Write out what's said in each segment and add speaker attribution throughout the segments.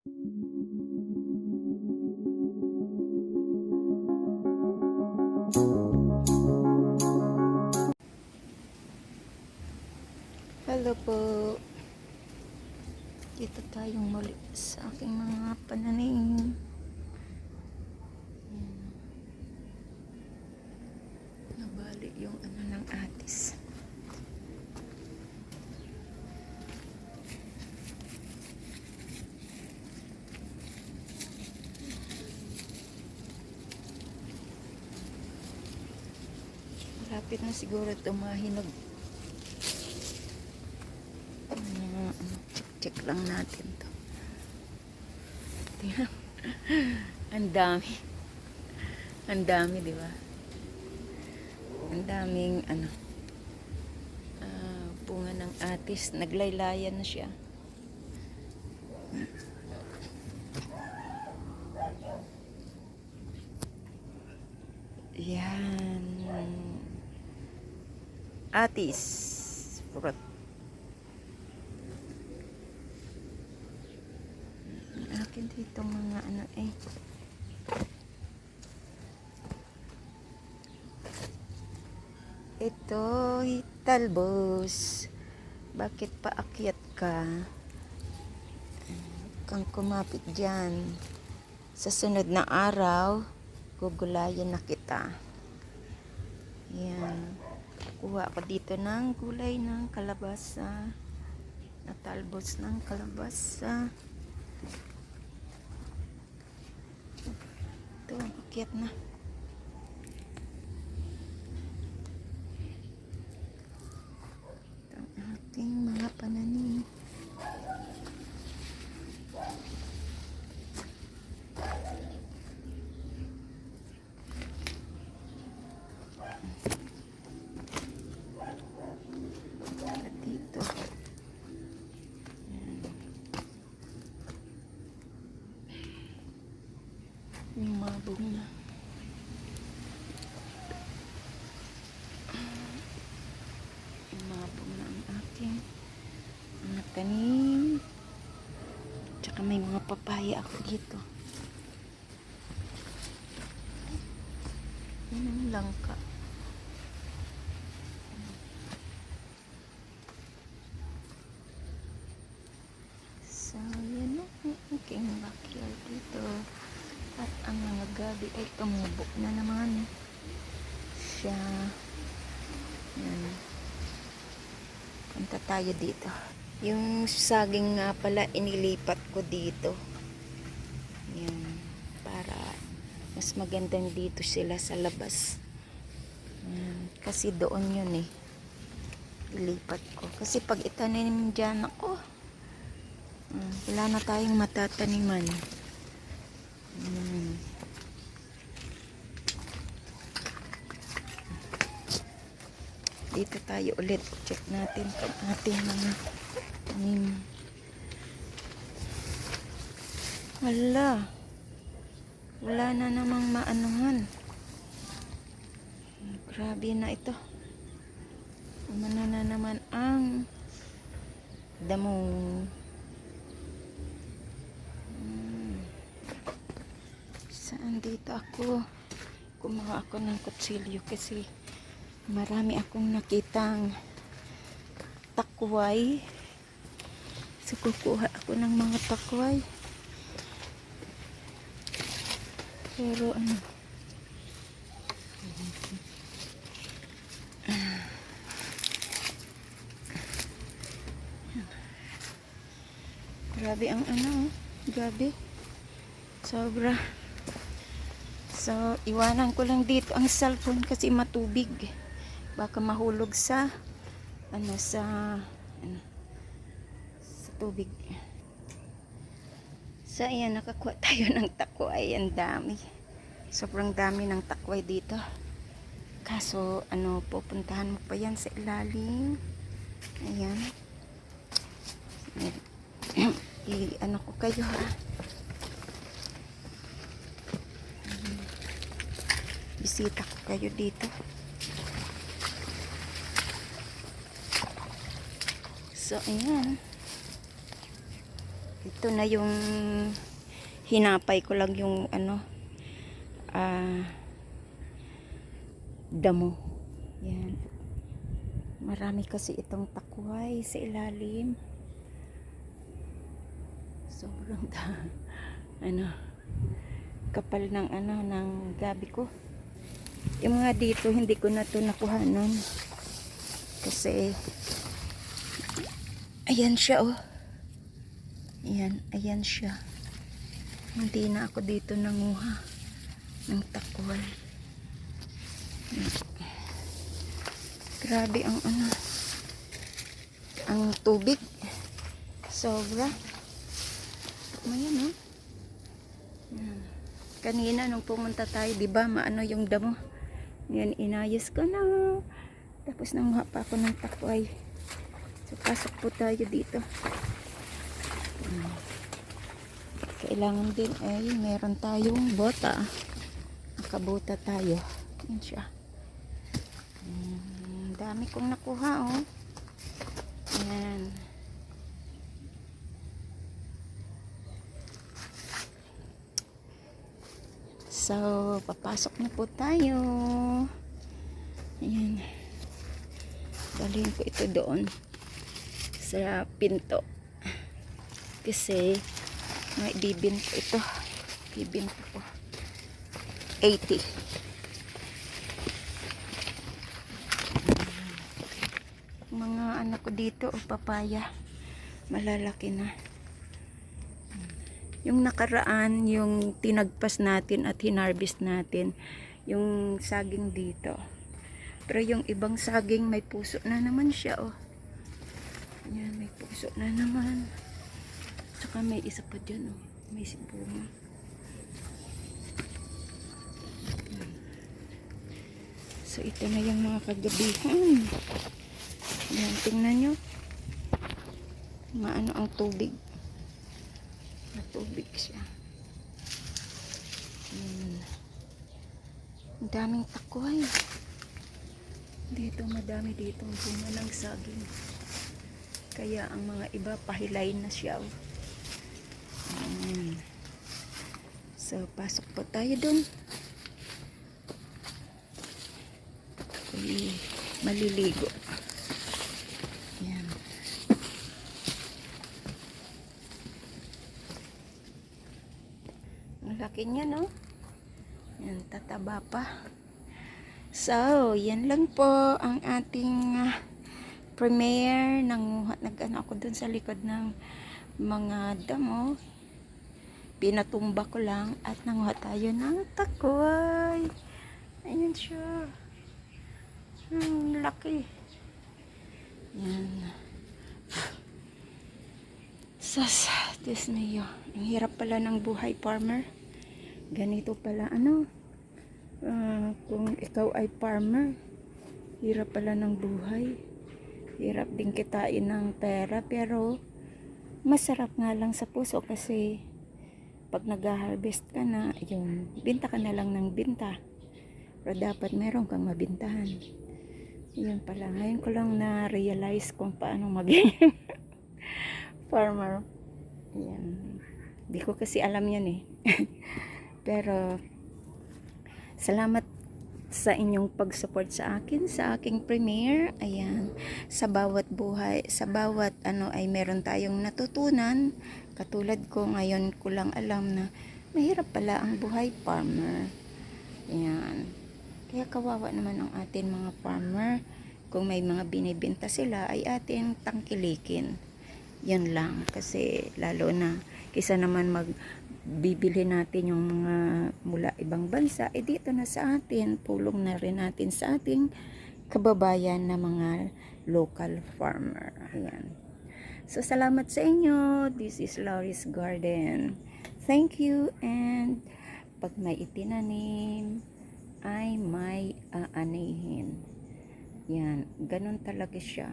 Speaker 1: Hello po. Dito tayong muli sa aking mga pananim. Nabali yung ano ng atis. Malapit na siguro tumahinog. Ano, check, check lang natin to. Tingnan. Ang dami. Ang dami, di ba? Ang daming, ano, ah, bunga ng atis. Naglaylayan na siya. Yan. Atis. Fruit. Akin dito mga ano eh. Ito, talbos. Bakit paakyat ka? Kang kumapit dyan. Sa sunod na araw, gugulayan na kita. Yan. Kuha ako dito ng gulay ng kalabasa. Natalbos ng kalabasa. Ito, akyat na. Ito ang aking mga pananim. At dito. Yan. Bunga. Yung mga bunga ang aking mga tanim. Tsaka may mga papaya ako dito. Yan ang langka. So, yan ang aking backyard dito. At ang gabi ay tumubo na naman siya. Yan. Punta tayo dito. Yung saging nga pala, inilipat ko dito. Yan. Para mas magandang dito sila sa labas. Yan. Kasi doon yun eh. Ilipat ko. Kasi pag itanim dyan ako, Mm, wala na tayong matataniman. Mm. Dito tayo ulit. Check natin kung ating mga tanim. Wala. Wala na namang maanuhan. Grabe na ito. Umano na naman ang damo. Saan dito ako? Kumuha ako ng kutsilyo kasi marami akong nakitang takway. So, kukuha ako ng mga takway. Pero ano, grabe ang ano, oh. grabe. Sobra. So, iwanan ko lang dito ang cellphone kasi matubig. Baka mahulog sa ano sa ano, sa tubig. So, ayan, nakakuha tayo ng takway. Ang dami. Sobrang dami ng takway dito. Kaso, ano, pupuntahan mo pa yan sa ilalim. Ayan. I, ano ko kayo ha. bisita ko kayo dito. So, ayan. Ito na yung hinapay ko lang yung ano ah damo. Yan marami kasi itong takway sa ilalim. Sobrang da ano kapal ng ano ng gabi ko. Yung mga dito hindi ko na to nakuhanan kasi ayan siya oh ayan ayan siya hindi na ako dito nanguha ng takwal grabe ang ano ang tubig sobra Ayan, oh. Kanina nung pumunta tayo, 'di ba, maano yung damo. Yan inayos ko na. Tapos nanguha pa ako ng takway. So pasok po tayo dito. Kailangan din ay meron tayong bota. Nakabuta tayo. Yan siya. Mm, dami kong nakuha oh. Yan. So, papasok na po tayo. Ayan. Dalhin ko ito doon sa pinto. Kasi, may bibinto ito. Bibinto ko. 80. Mga anak ko dito, o papaya. Malalaki na. Yung nakaraan, yung tinagpas natin at hinarvest natin, yung saging dito. Pero yung ibang saging, may puso na naman siya, oh. Yan, may puso na naman. Tsaka may isa pa dyan, oh. May bunga. So, ito na yung mga kagabihan. Yan, tingnan nyo. Maano ang tubig na tubig siya. Hmm. Ang daming takway. Dito, madami dito bunga ng saging. Kaya ang mga iba pahilay na siya. Ayan. So, pasok po tayo dun. Ako'y maliligo. Ayan. Ang laki niya, no? Yan, tataba pa. So, yan lang po ang ating ah, premiere. Nanguha, nag-ano ako dun sa likod ng mga damo. Pinatumba ko lang at nanguha tayo ng takoy. Ayan siya. Hmm, laki. Yan. Sas, Diyos mio. Ang hirap pala ng buhay, farmer. Ganito pala, ano? ah, kung ikaw ay farmer, hirap pala ng buhay. Hirap din kitain ng pera, pero masarap nga lang sa puso kasi pag nag-harvest ka na, yun, binta ka na lang ng binta. Pero dapat meron kang mabintahan. Yun pala. Ngayon ko lang na-realize kung paano maging farmer. Yan. Di ko kasi alam yan eh. Pero, salamat sa inyong pag-support sa akin, sa aking premiere. Ayan. Sa bawat buhay, sa bawat ano ay meron tayong natutunan. Katulad ko, ngayon ko lang alam na mahirap pala ang buhay farmer. Ayan. Kaya kawawa naman ang atin mga farmer. Kung may mga binibenta sila, ay atin tangkilikin. Yan lang. Kasi lalo na, kisa naman mag bibili natin yung mga mula ibang bansa, eh dito na sa atin, pulong na rin natin sa ating kababayan na mga local farmer. Ayan. So, salamat sa inyo. This is Laurie's Garden. Thank you and pag may itinanim, ay may aanihin. Yan, ganun talaga siya.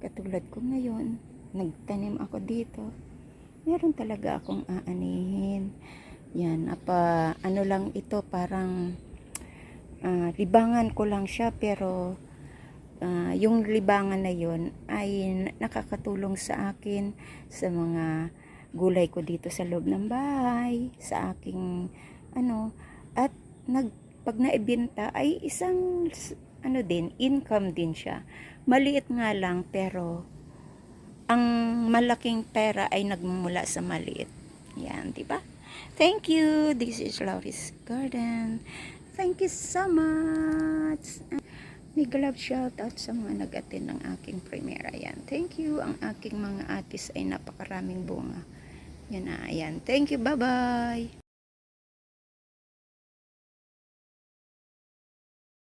Speaker 1: Katulad ko ngayon, nagtanim ako dito. Meron talaga akong aanihin. Yan, apa, ano lang ito, parang ah, libangan ko lang siya, pero ah, yung libangan na yun ay nakakatulong sa akin sa mga gulay ko dito sa loob ng bahay, sa aking ano, at nag pag naibenta ay isang ano din, income din siya. Maliit nga lang pero ang malaking pera ay nagmumula sa maliit. Yan, di ba? Thank you. This is Laurie's Garden. Thank you so much. Big love shout out sa mga nag-attend ng aking premiere. Ayan. Thank you. Ang aking mga atis ay napakaraming bunga. Yan na. Ayan. Thank you. Bye-bye.